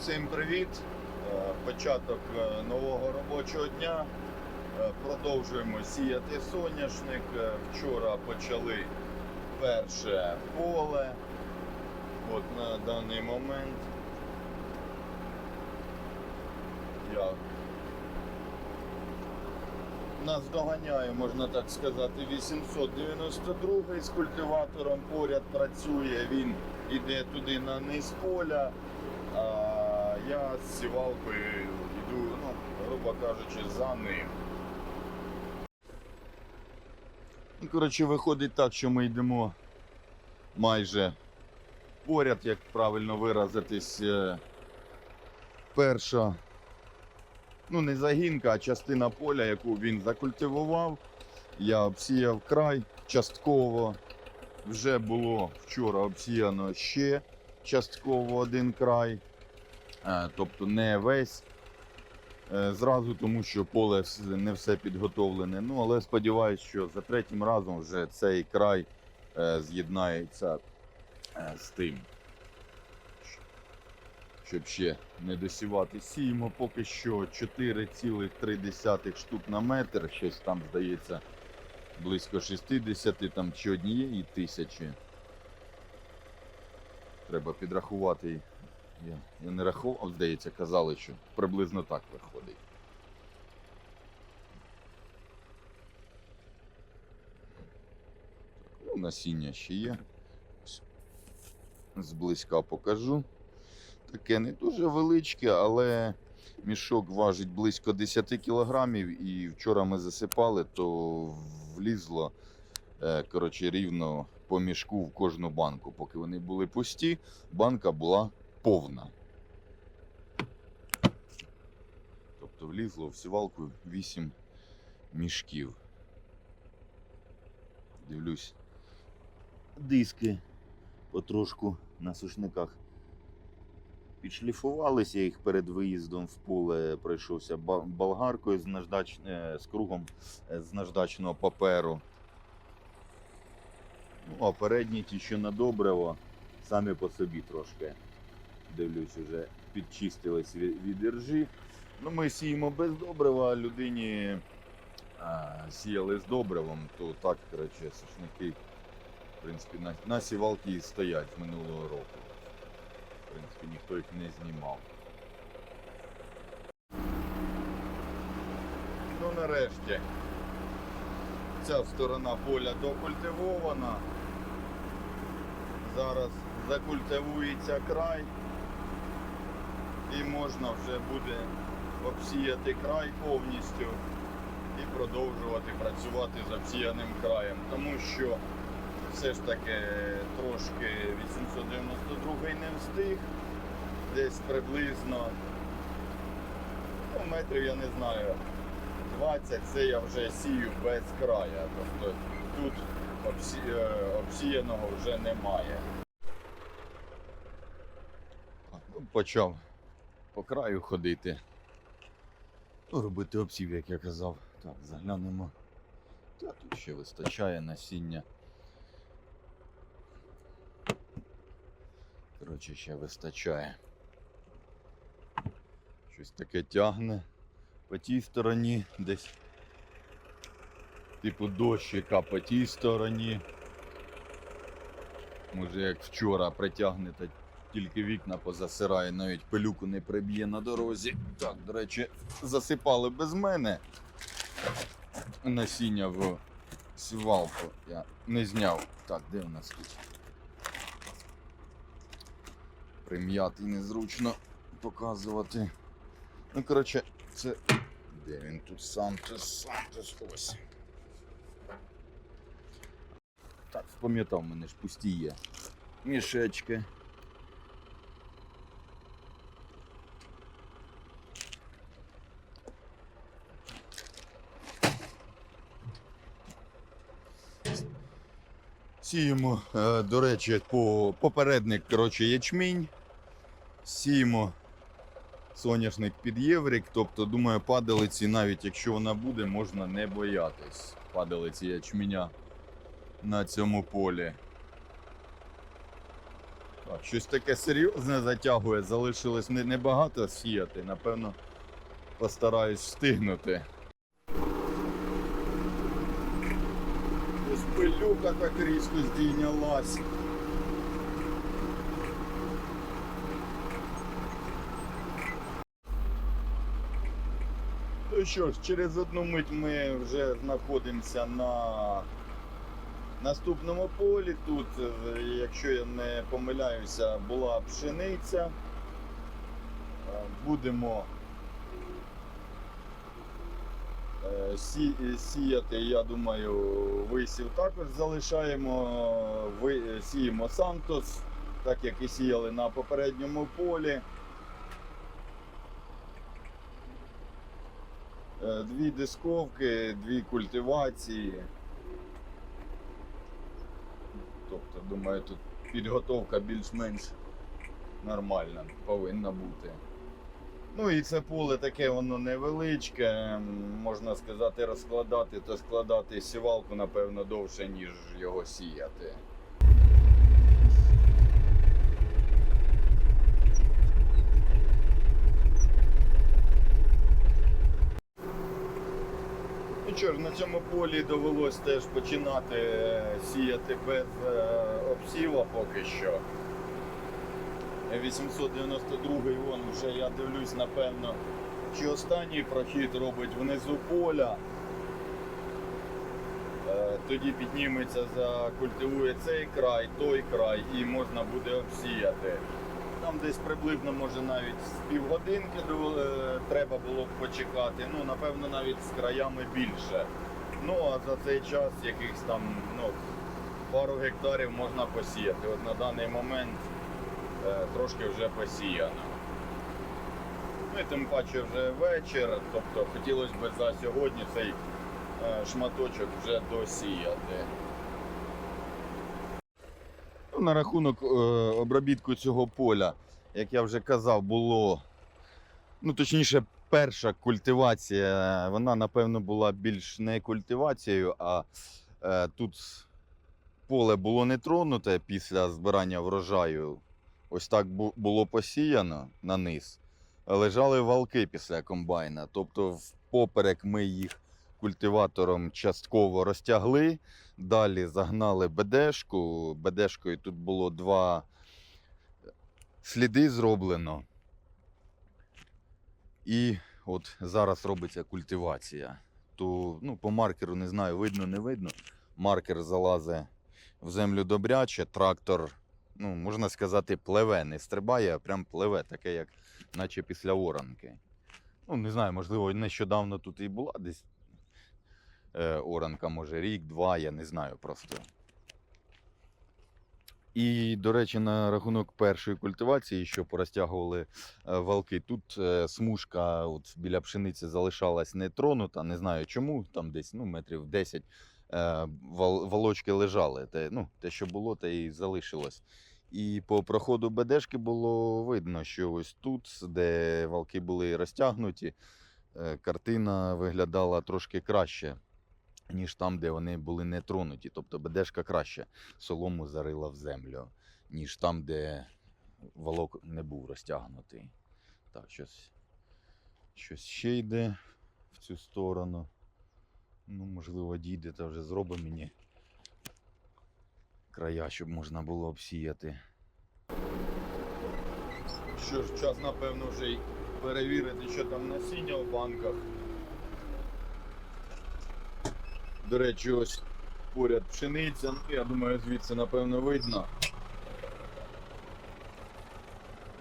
Всім привіт! Е, Початок е, нового робочого дня. Е, Продовжуємо сіяти соняшник. Вчора почали перше поле. От на даний момент я нас доганяє, можна так сказати, 892 з культиватором поряд працює. Він іде туди на низ поля. Я з сівалкою йду, ну, грубо кажучи, за ним. Ну, Коротше, виходить так, що ми йдемо майже поряд, як правильно виразитись. е, Перша, ну не загінка, а частина поля, яку він закультивував. Я обсіяв край частково. Вже було вчора обсіяно ще частково один край, тобто не весь. Е, Зразу тому, що поле не все підготовлене. Ну, але сподіваюся, що за третім разом вже цей край е, з'єднається е, з тим. Щоб ще не досівати. Сіємо поки що 4,3 штук на метр. Щось там здається близько 60 там чи однієї тисячі. Треба підрахувати. Я, я не рахував, здається, казали, що приблизно так виходить. Ну, насіння ще є. Зблизька покажу. Таке не дуже величке, але мішок важить близько 10 кілограмів. І вчора ми засипали, то влізло е, коротше, рівно по мішку в кожну банку. Поки вони були пусті, банка була повна. Тобто влізло в сівалку 8 мішків. Дивлюсь. Диски потрошку на сушниках підшліфувалися, я їх перед виїздом в поле пройшовся болгаркою з, наждач... е, з кругом е, з наждачного паперу. Ну, а передні ті, що на добриво, самі по собі трошки, дивлюсь, вже підчистились від, іржі. Ну, ми сіємо без добрива, людині а, сіяли з добривом, то так, коротше, сушники, в принципі, на, на сівалки стоять минулого року. В принципі, ніхто їх не знімав. Ну, нарешті. Ця сторона поля докультивована. Зараз закультивується край і можна вже буде обсіяти край повністю і продовжувати працювати з обсіяним краєм. Тому що все ж таки трошки 892 не встиг, десь приблизно ну, метрів я не знаю. 20 це я вже сію без края. Тобто тут обсі... е, обсіяного вже немає. Ну, Почав по краю ходити. Ну, Робити обсів, як я казав. Так, заглянемо. Та тут ще вистачає насіння. Коротше, ще вистачає. Щось таке тягне по тій стороні десь. Типу дощика по тій стороні. Може як вчора притягне, та тільки вікна позасирає, навіть пилюку не приб'є на дорозі. Так, до речі, засипали без мене насіння в сівалку. Я не зняв. Так, де у нас тут? Прим'ятий незручно показувати. Ну, коротше, це. Де він тут Сантос, Сантос ось. Так, спам'ятав, мене ж пусті є. Мішечки. Сіємо, е, до речі, по попередник, коротше, ячмінь. Сіємо соняшник під єврик, тобто, думаю, падалиці, навіть якщо вона буде, можна не боятись падалиці ячменя на цьому полі. Так, щось таке серйозне затягує, залишилось небагато сіяти, напевно, постараюсь встигнути. Ось пилюка так різко здійнялась. Ну що ж, через одну мить ми вже знаходимося на наступному полі. Тут, е, якщо я не помиляюся, була пшениця. Е, Будемо е, сі- сіяти, я думаю, висів також залишаємо. Ви- Сіємо Сантос, так як і сіяли на попередньому полі. Е, Дві дисковки, дві культивації. Тобто, думаю, тут підготовка більш-менш нормальна повинна бути. Ну і це поле таке воно невеличке, можна сказати, розкладати та складати сівалку, напевно, довше, ніж його сіяти. Ну що ж, на цьому полі довелось теж починати е, сіяти без е, обсіва поки що. 892 вон вже я дивлюсь, напевно, чи останній прохід робить внизу поля. Е, Тоді підніметься, закультивує цей край, той край і можна буде обсіяти. Там десь приблизно, може навіть з півгодинки е, треба було б почекати. Ну, напевно, навіть з краями більше. Ну, а за цей час якихось там ну, пару гектарів можна посіяти. От на даний момент трошки вже посіяно. Ну і тим паче вже вечір, тобто хотілося б за сьогодні цей е, шматочок вже досіяти. Ну, На рахунок е, обробітку цього поля, як я вже казав, було. Ну, точніше, перша культивація, вона, напевно, була більш не культивацією, а е, тут поле було не тронуте після збирання врожаю. Ось так було посіяно на низ. Лежали валки після комбайна. Тобто, впоперек ми їх культиватором частково розтягли. Далі загнали БДшку. БДшкою тут було два сліди зроблено. І от зараз робиться культивація. То ну, по маркеру не знаю, видно, не видно. Маркер залазить в землю добряче, трактор, ну, можна сказати, пливе, не стрибає, а прям пливе, таке, як наче після оранки. Ну, не знаю, можливо, нещодавно тут і була десь е, оранка, може рік, два, я не знаю просто. І, до речі, на рахунок першої культивації, що порозтягували е, валки, тут е, смужка от біля пшениці залишалась не тронута, не знаю чому, там десь ну, метрів 10 е, вал, валочки лежали. Те, ну, те, що було, те і залишилось. І по проходу БДшки було видно, що ось тут, де валки були розтягнуті, е, картина виглядала трошки краще, ніж там, де вони були не тронуті. Тобто БДшка краще солому зарила в землю, ніж там, де валок не був розтягнутий. Так, щось, щось ще йде в цю сторону. Ну, можливо, дійде та вже зробить мені края, щоб можна було обсіяти. Що ж, час, напевно, вже й перевірити, що там насіння в банках. До речі, ось поряд пшениця. Ну, я думаю, звідси, напевно, видно.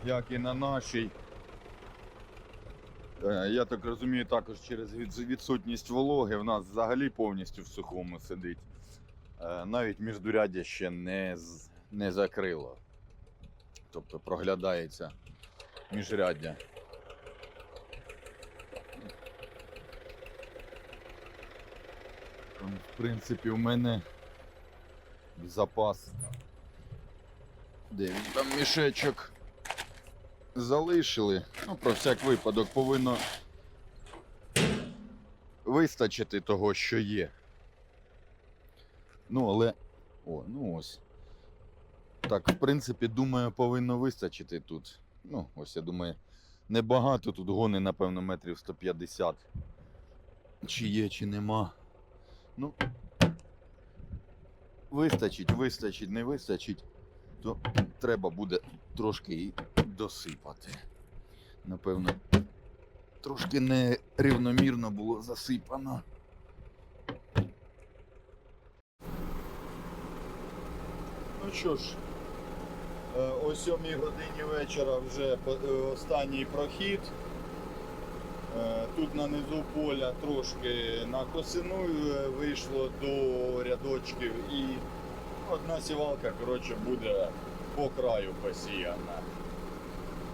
Як і на нашій. Е, Я так розумію, також через відсутність вологи в нас взагалі повністю в сухому сидить. Е, Навіть міждуряддя ще не, не закрило. Тобто проглядається міжряддя. В принципі, у мене запас. Де він там мішечок залишили. Ну, про всяк випадок повинно вистачити того, що є. Ну, але. О, ну ось. Так, в принципі, думаю, повинно вистачити тут. Ну, ось я думаю, небагато тут гони, напевно, метрів 150. Чи є, чи нема. Ну, вистачить, вистачить, не вистачить, то треба буде трошки і досипати. Напевно, трошки нерівномірно було засипано. Ну що ж, е, о 7 годині вечора вже е, останній прохід. Е, Тут на низу поля трошки на косину вийшло до рядочків і одна сівалка коротше, буде по краю посіяна.